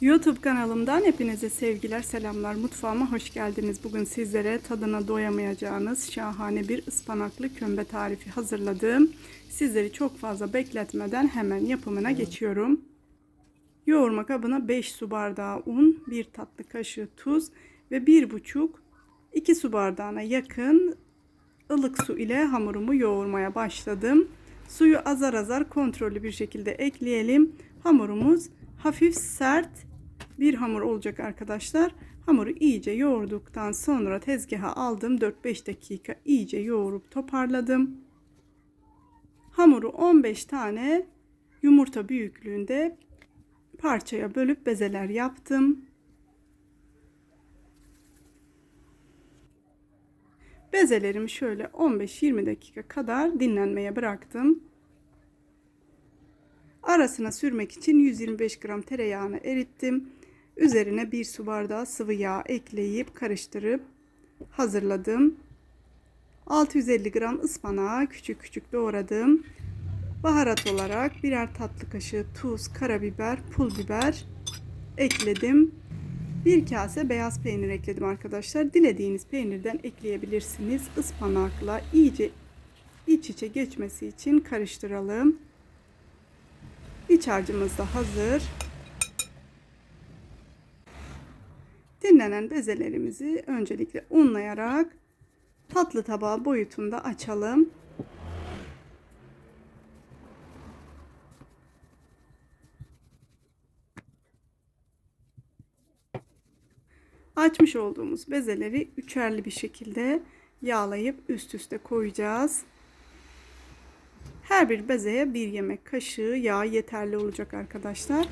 YouTube kanalımdan hepinize sevgiler, selamlar. Mutfağıma hoş geldiniz. Bugün sizlere tadına doyamayacağınız şahane bir ıspanaklı kömbe tarifi hazırladım. Sizleri çok fazla bekletmeden hemen yapımına geçiyorum. Yoğurma kabına 5 su bardağı un, 1 tatlı kaşığı tuz ve 1,5 2 su bardağına yakın ılık su ile hamurumu yoğurmaya başladım. Suyu azar azar kontrollü bir şekilde ekleyelim. Hamurumuz hafif sert bir hamur olacak arkadaşlar. Hamuru iyice yoğurduktan sonra tezgaha aldım. 4-5 dakika iyice yoğurup toparladım. Hamuru 15 tane yumurta büyüklüğünde parçaya bölüp bezeler yaptım. Bezelerimi şöyle 15-20 dakika kadar dinlenmeye bıraktım. Arasına sürmek için 125 gram tereyağını erittim. Üzerine bir su bardağı sıvı yağ ekleyip karıştırıp hazırladım. 650 gram ıspanağı küçük küçük doğradım. Baharat olarak birer tatlı kaşığı tuz, karabiber, pul biber ekledim. Bir kase beyaz peynir ekledim arkadaşlar. Dilediğiniz peynirden ekleyebilirsiniz. Ispanakla iyice iç içe geçmesi için karıştıralım. İç harcımız da hazır. Dinlenen bezelerimizi öncelikle unlayarak tatlı tabağı boyutunda açalım. Açmış olduğumuz bezeleri üçerli bir şekilde yağlayıp üst üste koyacağız. Her bir bezeye bir yemek kaşığı yağ yeterli olacak arkadaşlar.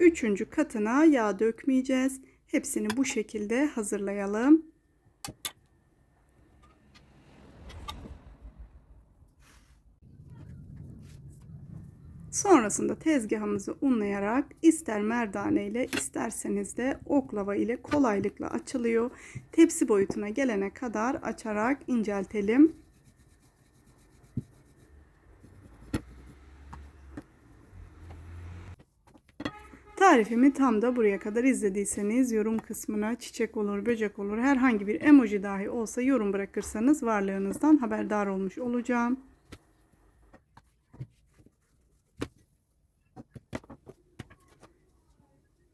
Üçüncü katına yağ dökmeyeceğiz. Hepsini bu şekilde hazırlayalım. Sonrasında tezgahımızı unlayarak ister merdane ile isterseniz de oklava ile kolaylıkla açılıyor. Tepsi boyutuna gelene kadar açarak inceltelim. Tarifimi tam da buraya kadar izlediyseniz yorum kısmına çiçek olur, böcek olur, herhangi bir emoji dahi olsa yorum bırakırsanız varlığınızdan haberdar olmuş olacağım.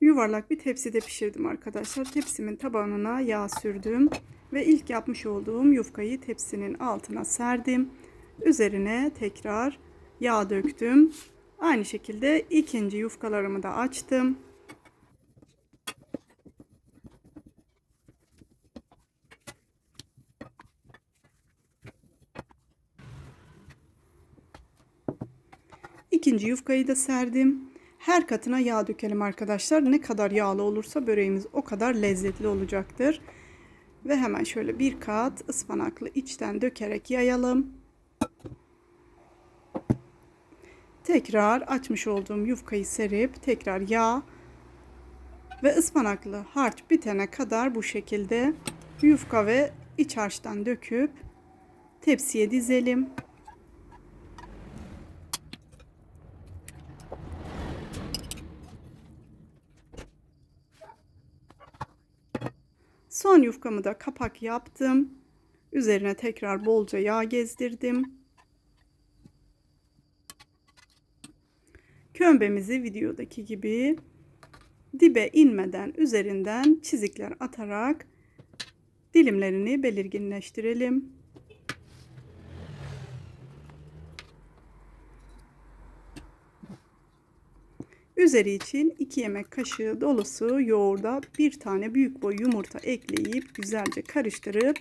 Yuvarlak bir tepside pişirdim arkadaşlar. Tepsimin tabanına yağ sürdüm ve ilk yapmış olduğum yufkayı tepsinin altına serdim. Üzerine tekrar yağ döktüm. Aynı şekilde ikinci yufkalarımı da açtım. İkinci yufkayı da serdim. Her katına yağ dökelim arkadaşlar. Ne kadar yağlı olursa böreğimiz o kadar lezzetli olacaktır. Ve hemen şöyle bir kat ıspanaklı içten dökerek yayalım. Tekrar açmış olduğum yufkayı serip tekrar yağ ve ıspanaklı harç bitene kadar bu şekilde yufka ve iç harçtan döküp tepsiye dizelim. Son yufkamı da kapak yaptım. Üzerine tekrar bolca yağ gezdirdim. Kömbemizi videodaki gibi dibe inmeden üzerinden çizikler atarak dilimlerini belirginleştirelim. Üzeri için 2 yemek kaşığı dolusu yoğurda bir tane büyük boy yumurta ekleyip güzelce karıştırıp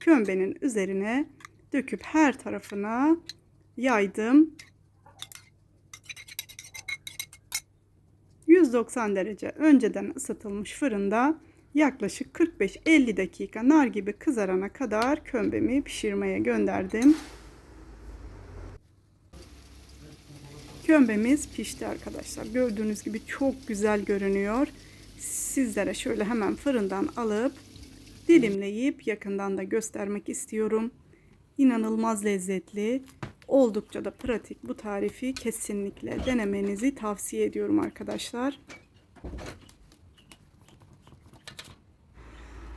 kömbenin üzerine döküp her tarafına yaydım. 190 derece önceden ısıtılmış fırında yaklaşık 45-50 dakika nar gibi kızarana kadar kömbemi pişirmeye gönderdim. Kömbemiz pişti arkadaşlar. Gördüğünüz gibi çok güzel görünüyor. Sizlere şöyle hemen fırından alıp dilimleyip yakından da göstermek istiyorum. İnanılmaz lezzetli. Oldukça da pratik bu tarifi kesinlikle denemenizi tavsiye ediyorum arkadaşlar.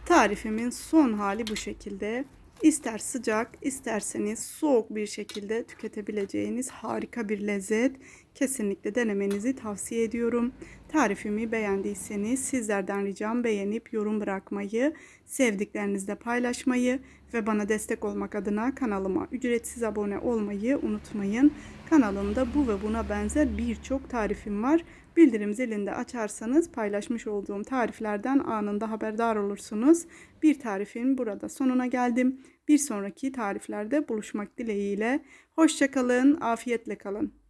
Tarifimin son hali bu şekilde. İster sıcak, isterseniz soğuk bir şekilde tüketebileceğiniz harika bir lezzet. Kesinlikle denemenizi tavsiye ediyorum. Tarifimi beğendiyseniz sizlerden ricam beğenip yorum bırakmayı, sevdiklerinizle paylaşmayı ve bana destek olmak adına kanalıma ücretsiz abone olmayı unutmayın. Kanalımda bu ve buna benzer birçok tarifim var. Bildirim zilini de açarsanız paylaşmış olduğum tariflerden anında haberdar olursunuz. Bir tarifin burada sonuna geldim. Bir sonraki tariflerde buluşmak dileğiyle. Hoşçakalın, afiyetle kalın.